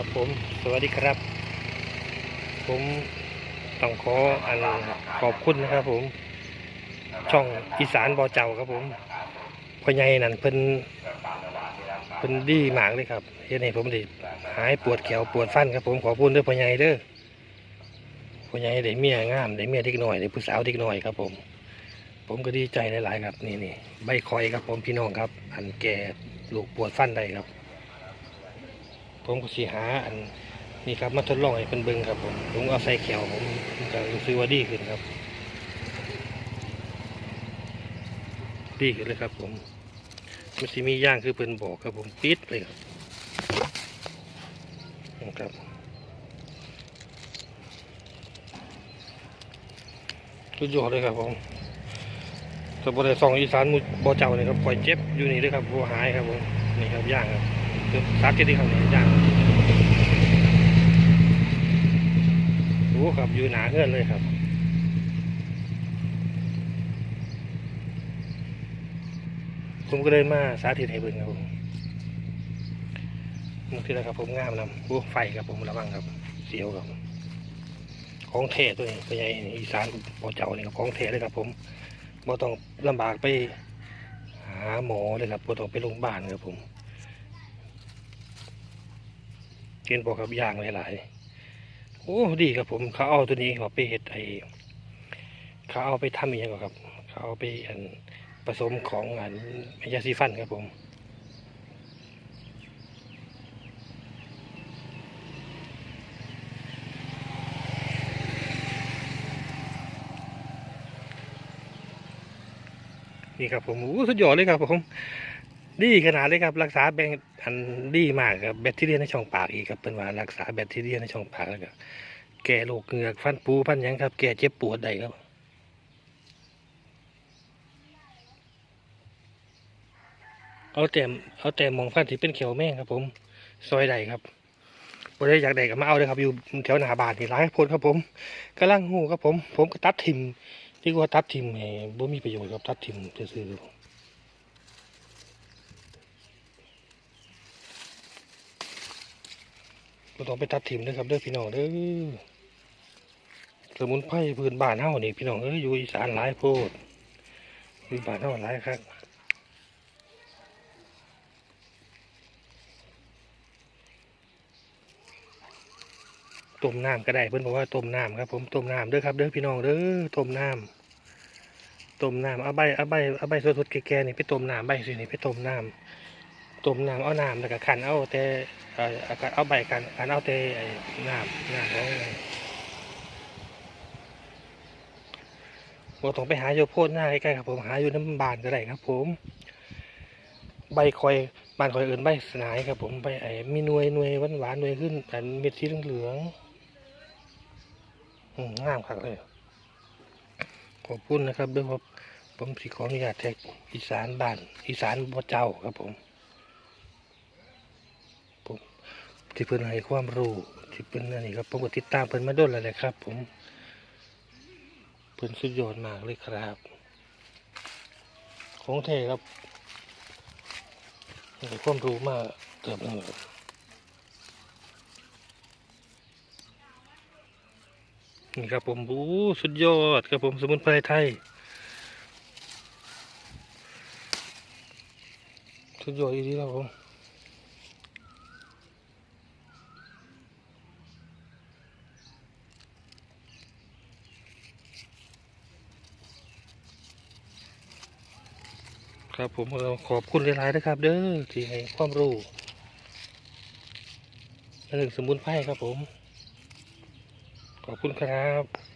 ครับผมสวัสดีครับ ผมต้องขออันขอบคุณนะครับ ผม ช่องอีสานบอเจ้าครับผมพ่อใหญ่นั่นเพิ่นเพิ่นดีหมากเลยครับเฮ็ดให้ผมด้หายปวดแขวปวดฟันครับผมขอบคุณเด้อพ่อใหญ่เด้อพ่อใหญ่ได้เมียงามได้เมียเด็กน้อยได้ผู้สาวเด็กน้อยครับ ผม ผมก็ดีใจหลายๆครับ นี่นี่ใบคอยครับ ผมพี่น้องครับ อันแก่ลูกปวดฟันได้ครับ ผมก็สิหาอันนี่ครับมาทดลองให้เป็นเบิ่งครับผมผมเอาใส่แขวผมก็รู้สึกว่าดีขึ้นครับ ดีขึ้นเลยครับผมมันสิมีย่างคือเพิ่นบอกครับผมปิดเลยครับนะครับสุดยอดเลยครับผมสมบูรณ์สองอีสานมุบ่เจ้าเลยครับปล่อยเจ็บอยู่นี่เลยครับบัวหายครับผมนี่ครับย่างครับ คือสาธิตที่ครับนี่ย่างโอ้ครับอยู่หนาเงื่อนเลยครับผมก็เลยมาสาธิตให้เบิ่งครับผมมันคืออะไรครับผมงามนำโอ้ไฟครับผมระวังครับ เสียวครับ ของเทตัวนี้ไปใหญ่อีสานบ่อเจ้านี่ครับของเทเลยครับ ผมบ่ต้องลำบากไป หาหมอเลยครับบ่ต้องไปโรงพยาบาลครับผม เกณฑ์บอกครับย่างหลายๆโอ้ดีครับผมเขาเอาตัวนี้เขาไปเฮ็ดไอเขาเอาไปทำอย่างครับ เขาเอาไปอันผสมของอันยาสีฟันครับผมนี่ครับผมอู้สุดยอดเลยครับผม ดีขนาดเลยครับ รักษาแบงอันดีมากครับแบคทีเรียในช่องปากอีกครับเป็นว่ารักษาแบคทีเรียในช่องปากแล้วก็แก้โรคเหงือกฟันปูฟันยังครับ แก้เจ็บปวดได้ครับเอาแต่เอาแต่มองฟันที่เป็นเขียวแม่งครับ ผมซอยใดครับบ่ได้อยากใดก็มาเอาเลยครับ อยู่แถวหน้าบ้านนี่ร้ายโพดครับผมกำลังหูครับผม ผมก็ตัดทิมที่ว่าตัดทิมให้บ่มีประโยชน์ครับตัดทิมซื่อ ๆบ่ต้องไปตัดทิมนะครับเด้อพี่น้องเด้อสมุนไพรพื้นบ้านเฮานี่พี่น้องเอ้ยอยู่อีสานหลายโพดพื้นบ้านเฮาหลายครับต้มน้ำก็ได้เพื่อนบอกว่าต้มน้ำครับ ผมต้มน้ำเด้อครับเด้อพี่น้องเด้อต้มน้ำต้มน้ำเอาใบเอาใบเอาใบสดๆแก่ๆนี่ไปต้มน้ำใบสินี่ไปต้มน้ำ ต้มน้ำเอาน้ำแล้วก็ขันเอาแต่เอาใบขันขันเอาแต่น้ำน้ำของบ่ต้องไปหาโยโพดหน้าใกล้ๆครับผมหาอยู่น้ำบานก็ได้ครับ ผม ใบคอยบานคอยอื่นใบสนายครับ ผมใบไอ้มีหนวยหนวยหวานหวานหนวยขึ้นอันเม็ดสีเหลืองๆงามครับเลยขอบคุณนะครับเด้วยครับผมสิขออนุญาตแท็กอีสานบ้าน อีสานบ่เจ้าครับผม ที่เพิ่นให้ความรู้ที่เพิ่นอันนี้ครับผมก็ติดตามเพิ่นมาดนแล้วแหละครับ ผมเพิ่นสุดยอดมากเลยครับ ของเทครับมีความรู้มากเติบหนึงนี่ครับผมบูสุดยอดครับผมสมุนไพรไทย สุดยอดอีกทีครับผม ครับผมขอบคุณหลายๆนะครับ เด้อที่ให้ความรู้เรื่องสมุนไพรครับผม ขอบคุณครับ